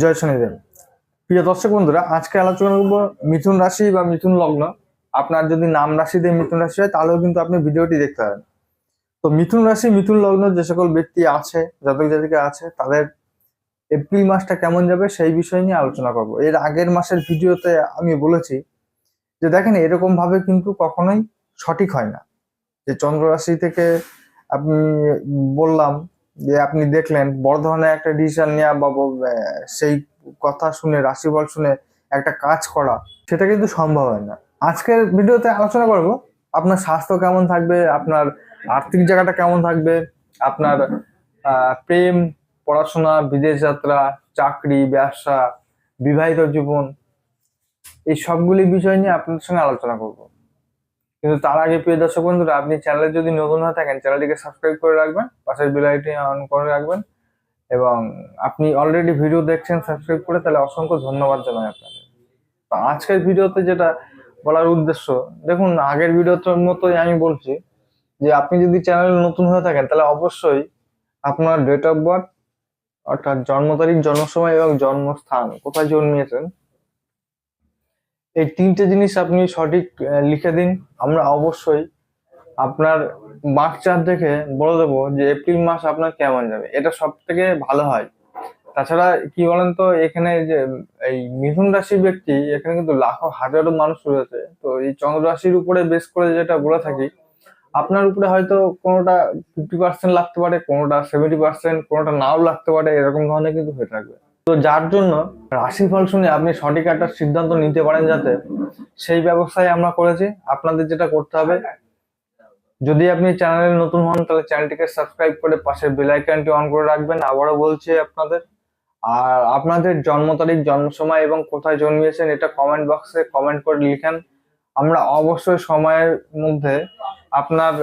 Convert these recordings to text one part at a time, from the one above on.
জয় শনিদেব। প্রিয় দর্শক বন্ধুরা, আজকে আলোচনা করব মিথুন রাশি বা মিথুন লগ্ন। আপনার যদি নাম রাশিতে মিথুন রাশি হয়, তাহলেও কিন্তু আপনি ভিডিওটি দেখতে পারেন। তো মিথুন রাশি, মিথুন লগ্ন যে সকল ব্যক্তি আছে, জাতক জাতিকা আছে, তাদের এপ্রিল মাসটা কেমন যাবে সেই বিষয় নিয়ে আলোচনা করব। এর আগের মাসের ভিডিওতে আমি বলেছি যে, দেখেন এরকম ভাবে কিন্তু কখনোই সঠিক হয় না। যে চন্দ্র রাশি থেকে আপনি বললাম যে আপনি দেখলেন, বড় ধরনের একটা ডিসিশন নেওয়া বা সেই কথা শুনে, রাশিফল শুনে একটা কাজ করা, সেটা কিন্তু সম্ভব হয় না। আজকের ভিডিওতে আলোচনা করব, আপনার স্বাস্থ্য কেমন থাকবে, আপনার আর্থিক জায়গাটা কেমন থাকবে, আপনার প্রেম, পড়াশোনা, বিদেশ যাত্রা, চাকরি, ব্যবসা, বিবাহিত জীবন, এই সবগুলি বিষয় নিয়ে আপনাদের সঙ্গে আলোচনা করব। কিন্তু তার আগে প্রিয় দর্শক বন্ধুরা, আপনি চ্যানেলে যদি নতুন হয়ে থাকেন চ্যানেলটিকে সাবস্ক্রাইব করে রাখবেন, পাশের বেলাইটি অন করে রাখবেন এবং আপনি অলরেডি ভিডিও দেখছেন সাবস্ক্রাইব করে তাহলে অসংখ্য ধন্যবাদ জানাই আপনাকে। তো আজকের ভিডিওতে যেটা বলার উদ্দেশ্য, দেখুন, আগের ভিডিওটার মতোই আমি বলছি যে, আপনি যদি চ্যানেলে নতুন হয়ে থাকেন, তাহলে অবশ্যই আপনার ডেট অফ বার্থ অর্থাৎ জন্ম তারিখ জন্ম সময় এবং জন্মস্থান কোথায় জন্মিয়েছেন এই তিনটে জিনিস আপনি সঠিক লিখে দিন। আমরা অবশ্যই আপনার মার্চ চার দেখে বলে দেবো যে এপ্রিল মাস আপনার কেমন যাবে। এটা সব থেকে ভালো হয়। তাছাড়া কি বলেন তো, এখানে যে, এই মিথুন রাশির ব্যক্তি, এখানে কিন্তু লাখো, হাজারো মানুষ রয়েছে। তো এই চন্দ্র রাশির উপরে বেশ করে যেটা বলে থাকি, আপনার উপরে হয়তো কোনোটা ফিফটি পার্সেন্ট লাগতে পারে, কোনোটা সেভেন্টি পার্সেন্ট কোনোটা নাও লাগতে পারে, এরকম ধরনের কিন্তু হয়ে থাকবে। তো যার জন্য রাশিফল শুনে আপনি সঠিক একটা সিদ্ধান্ত নিতে পারেন যাতে সেই ব্যবস্থায় আমরা করেছি। আপনাদের যেটা করতে হবে, যদি আপনি চ্যানেলে নতুন হন, তাহলে চ্যানেলটিকে সাবস্ক্রাইব করে পাশে বেল আইকনটি অন করে রাখবেন। আবারও বলছি আপনাদের, আর আপনাদের জন্ম তারিখ, জন্ম সময় এবং কোথায় জন্মিয়েছেন এটা কমেন্ট বক্সে কমেন্ট করে লিখেন। আমরা অবশ্যই সময়ের মধ্যে আপনার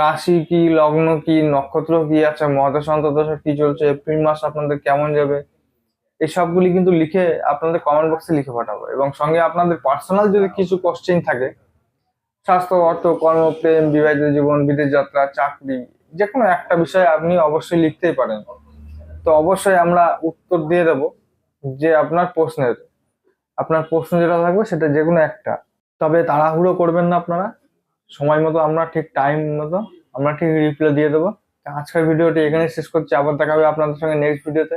রাশি কি, লগ্ন কি, নক্ষত্র কি আছে মহাদশান্ত দশা কি চলছে, এপ্রিল মাস আপনাদের কেমন যাবে এই সবগুলি কিন্তু লিখে আপনাদের কমেন্ট বক্সে লিখে পাঠাবো। এবং সঙ্গে আপনাদের পার্সোনাল যদি কিছু কোশ্চেন থাকে, স্বাস্থ্য, অর্থ, কর্ম, প্রেম, বিবাহিত জীবন, বিদেশ যাত্রা, চাকরি যে কোনো একটা বিষয়ে আপনি অবশ্যই লিখতেই পারেন। তো অবশ্যই আমরা উত্তর দিয়ে দেব যে আপনার প্রশ্নের। আপনার প্রশ্ন যেটা থাকবে সেটা যে কোনো একটা। তবে তাড়াহুড়ো করবেন না আপনারা। সময় মতো আমরা ঠিক টাইম মতো, আমরা ঠিক রিপ্লাই দিয়ে দেবো। আজকের ভিডিওটি এখানে শেষ করছি। আবার দেখা হবে আপনাদের সঙ্গে নেক্সট ভিডিওতে